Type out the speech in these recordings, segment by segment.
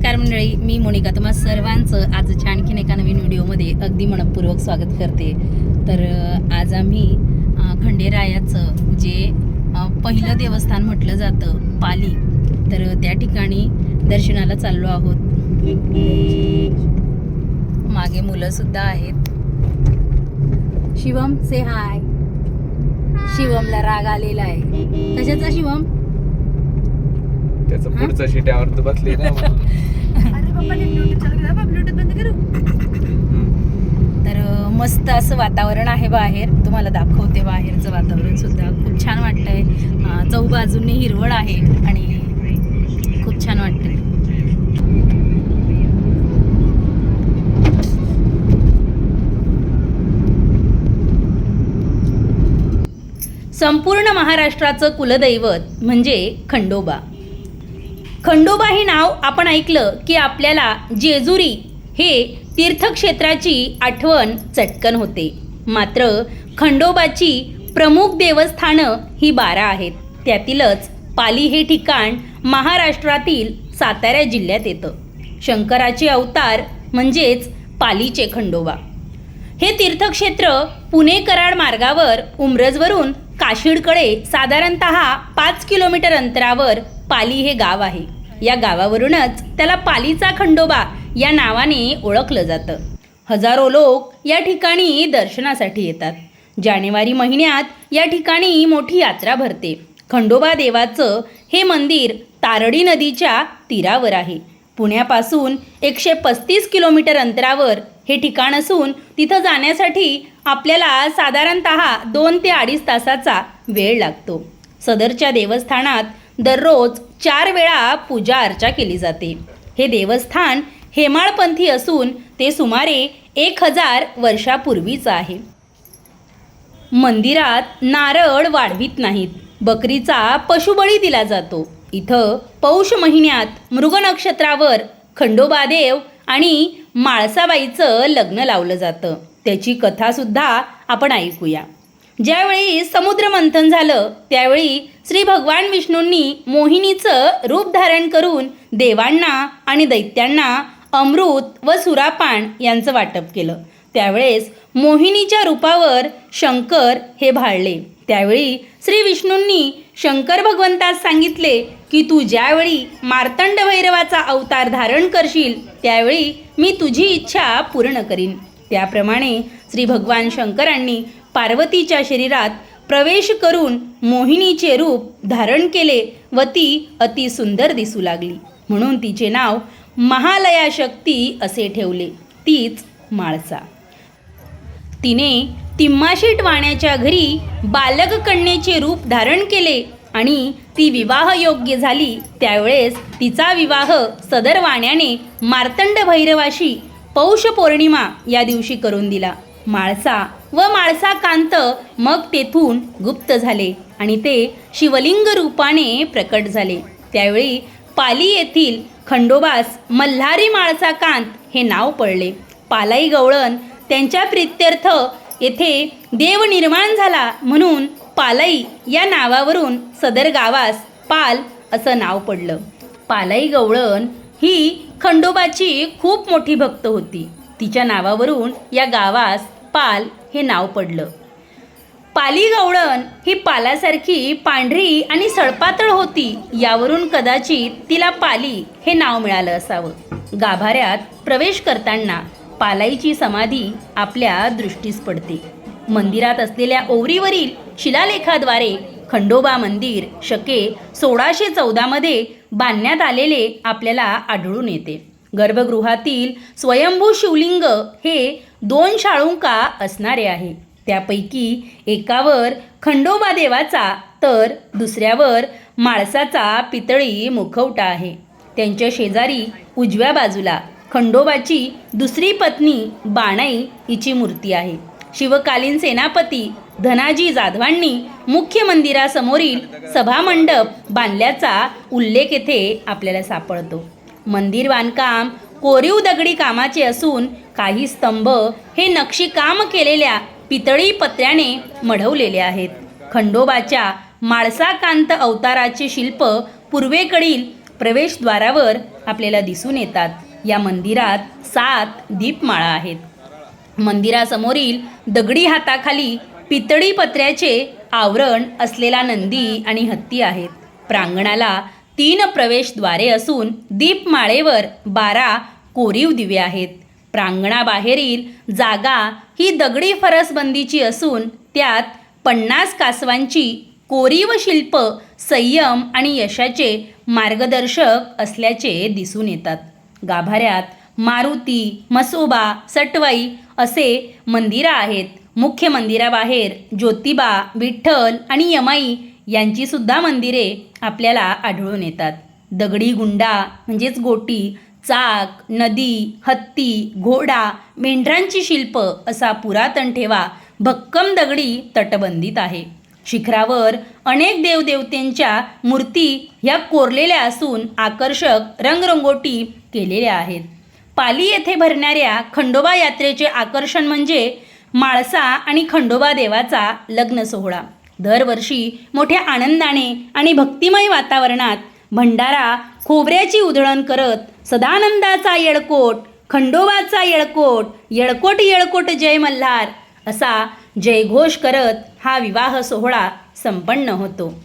नमस्कार मंडळी मी मोनिका. तुम्हा सर्वांचं आज आणखीन एका नवीन व्हिडिओमध्ये अगदी मनपूर्वक स्वागत करते. तर आज आम्ही खंडेरायाचं जे पहिलं देवस्थान म्हटलं जातं पाली तर त्या ठिकाणी दर्शनाला चाललो आहोत. मागे मुलं सुद्धा आहेत. शिवम से हाय शिवमला राग आलेला आहे. कशाचा शिवम? त्याचं पुढचं शिट्यावर तू बसली ना तर मस्त असं वातावरण आहे बाहेर. तुम्हाला दाखवते बाहेरचं वातावरण सुद्धा. खूप छान वाटतंय. चौबाजूंनी हिरवळ आहे आणि खूप छान वाटतंय. संपूर्ण महाराष्ट्राचं कुलदैवत म्हणजे खंडोबा. खंडोबा हे नाव आपण ऐकलं की आपल्याला जेजुरी हे तीर्थक्षेत्राची आठवण चटकन होते. मात्र खंडोबाची प्रमुख देवस्थानं ही बारा आहेत. त्यातीलच पाली हे ठिकाण महाराष्ट्रातील सातारा जिल्ह्यात येतं. शंकराचे अवतार म्हणजेच पालीचे खंडोबा. हे तीर्थक्षेत्र पुणे कराड मार्गावर उमरजवरून काशीडकडे साधारणत पाच किलोमीटर अंतरावर पाली हे गाव आहे. या गावावरूनच त्याला पालीचा खंडोबा या नावाने ओळखलं जातं. हजारो लोक या ठिकाणी दर्शनासाठी येतात. जानेवारी महिन्यात या ठिकाणी मोठी यात्रा भरते. खंडोबा देवाचं हे मंदिर तारडी नदीच्या तीरावर आहे. पुण्यापासून एकशे पस्तीस किलोमीटर अंतरावर हे ठिकाण असून तिथं जाण्यासाठी आपल्याला साधारणत दोन ते अडीच तासाचा वेळ लागतो. सदरच्या देवस्थानात दररोज चार वेळा पूजा अर्चा केली जाते. हे देवस्थान हेमाळपंथी असून ते सुमारे एक हजार वर्षापूर्वीचं आहे. मंदिरात नारळ वाढवित नाहीत. बकरीचा पशुबळी दिला जातो. इथं पौष महिन्यात मृग नक्षत्रावर खंडोबादेव आणि माळसाबाईचं लग्न लावलं जातं. त्याची कथासुद्धा आपण ऐकूया. ज्यावेळी समुद्र मंथन झालं त्यावेळी श्री भगवान विष्णूंनी मोहिनीचं रूप धारण करून देवांना आणि दैत्यांना अमृत व सुरापान यांचं वाटप केलं. त्यावेळेस मोहिनीच्या रूपावर शंकर हे भाळले. त्यावेळी श्री विष्णूंनी शंकर भगवंतास सांगितले की तू ज्यावेळी मार्तंड भैरवाचा अवतार धारण करशील त्यावेळी मी तुझी इच्छा पूर्ण करीन. त्याप्रमाणे श्री भगवान शंकरांनी पार्वतीच्या शरीरात प्रवेश करून मोहिनीचे रूप धारण केले व ती अति सुंदर दिसू लागली. म्हणून तिचे नाव महालया शक्ती असे ठेवले. तीच माळसा. तिने तिम्माशी वाण्याच्या घरी बालक कन्येचे रूप धारण केले आणि ती विवाह योग्य झाली. त्यावेळेस तिचा विवाह सदर वाण्याने मार्तंड भैरवाशी पौष पौर्णिमा या दिवशी करून दिला. माळसा व माळसा कांत मग तेथून गुप्त झाले आणि ते शिवलिंग रूपाने प्रकट झाले. त्यावेळी पाली येथील खंडोबास मल्हारी माळसा कांत हे नाव पडले. पालाई गवळण त्यांच्या प्रित्यर्थ येथे देव निर्माण झाला म्हणून पालाई या नावावरून सदर गावास पाल असं नाव पडलं. पालई गवळण ही खंडोबाची खूप मोठी भक्त होती. तिच्या नावावरून या गावास पाल हे नाव पडलं. पाली गवळण ही पालासारखी पांढरी आणि सळपातळ होती यावरून कदाचित तिला पाली हे नाव मिळालं असावं. गाभाऱ्यात प्रवेश करताना पालाईची समाधी आपल्या दृष्टीस पडते. मंदिरात असलेल्या ओवरीवरील शिलालेखाद्वारे खंडोबा मंदिर शके सोळाशे चौदामध्ये बांधण्यात आलेले आपल्याला आढळून येते. गर्भगृहातील स्वयंभू शिवलिंग हे दोन शाळुंका असणारे आहे. त्यापैकी एकावर खंडोबा देवाचा तर दुसऱ्यावर माळसाचा पितळी मुखवटा आहे. त्यांच्या शेजारी उजव्या बाजूला खंडोबाची दुसरी पत्नी बाणाई हिची मूर्ती आहे. शिवकालीन सेनापती धनाजी जाधवांनी मुख्य मंदिरासमोरील सभामंडप बांधल्याचा उल्लेख येथे आपल्याला सापडतो. मंदिर बांधकाम कोरीव दगडी कामाचे असून काही स्तंभ हे नक्षीकाम केलेल्या पितळी पत्र्याने मढवलेले आहेत. खंडोबाच्या माळसाकांत अवताराचे शिल्प पूर्वेकडील प्रवेशद्वारावर आपल्याला दिसून येतात. या मंदिरात सात दीपमाळा आहेत. मंदिरासमोरील दगडी हाताखाली पितळी पत्र्याचे आवरण असलेला नंदी आणि हत्ती आहेत. प्रांगणाला तीन प्रवेशद्वारे असून दीपमाळेवर बारा कोरीव दिवे आहेत. प्रांगणाबाहेरील जागा ही दगडी फरसबंदीची असून त्यात पन्नास कासवांची कोरीव शिल्प संयम आणि यशाचे मार्गदर्शक असल्याचे दिसून येतात. गाभाऱ्यात मारुती मसोबा सटवाई असे मंदिरं आहेत. मुख्य मंदिराबाहेर ज्योतिबा विठ्ठल आणि यमाई यांची सुद्धा मंदिरे आपल्याला आढळून येतात. दगडी गुंडा म्हणजेच गोटी चाक नदी हत्ती घोडा मेंढरांची शिल्प असा पुरातन ठेवा भक्कम दगडी तटबंदीत आहे. शिखरावर अनेक देवदेवतेंच्या मूर्ती ह्या कोरलेल्या असून आकर्षक रंगरंगोटी केलेल्या आहेत. पाली येथे भरणाऱ्या खंडोबा यात्रेचे आकर्षण म्हणजे माळसा आणि खंडोबा देवाचा लग्न सोहळा. दरवर्षी मोठ्या आनंदाने आणि भक्तिमय वातावरणात भंडारा खोबऱ्याची उधळण करत सदानंदाचा येळकोट खंडोबाचा येळकोट येळकोट येळकोट जय मल्हार असा जयघोष करत हा विवाह सोहळा संपन्न होतो.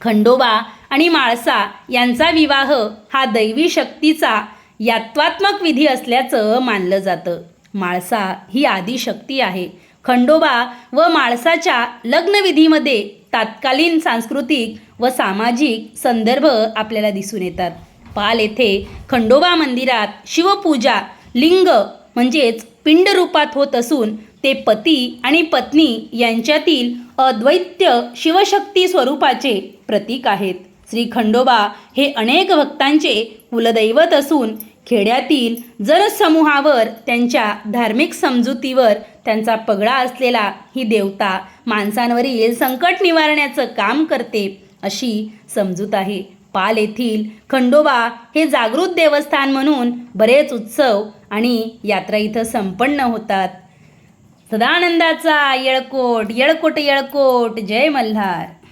खंडोबा आणि माळसा यांचा विवाह हा दैवी शक्तीचा यात्वात्मक विधी असल्याचं मानलं जातं. माळसा ही आदिशक्ती आहे. खंडोबा व माळसाच्या लग्नविधीमध्ये तात्कालीन सांस्कृतिक व सामाजिक संदर्भ आपल्याला दिसून येतात. पाल येथे खंडोबा मंदिरात शिवपूजा लिंग म्हणजेच पिंड रूपात होत असून ते पती आणि पत्नी यांच्यातील अद्वैत्य शिवशक्ती स्वरूपाचे प्रतीक आहेत. श्री खंडोबा हे अनेक भक्तांचे कुलदैवत असून खेड्यातील जनसमूहावर त्यांच्या धार्मिक समजुतीवर त्यांचा पगडा असलेला ही देवता माणसांवरील संकट निवारण्याचं काम करते अशी समजूत आहे. पाल येथील खंडोबा हे जागृत देवस्थान म्हणून बरेच उत्सव आणि यात्रा इथं संपन्न होतात. सदानंदाचा येळकोट येळकोट येळकोट. जय मल्हार.